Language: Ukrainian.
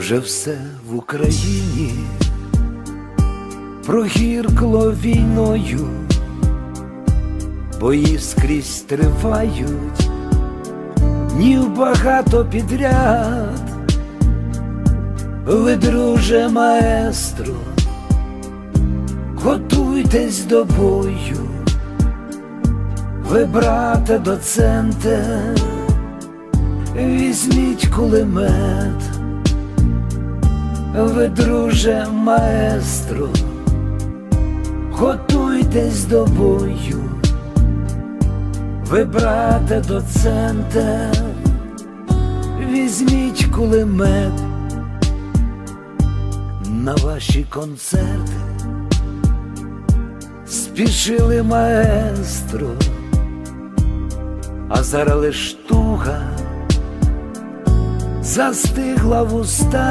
Вже все в Україні. Прогіркло війною, бої скрізь тривають, днів багато підряд. Ви, друже маестро, готуйтесь до бою, ви, брате доценте, візьміть кулемет, ви, друже маестро, готуйтесь до бою, ви, брате доценте, візьміть кулемет на ваші концерти. Спішили маестро, а зараз лиш туга застигла в уста.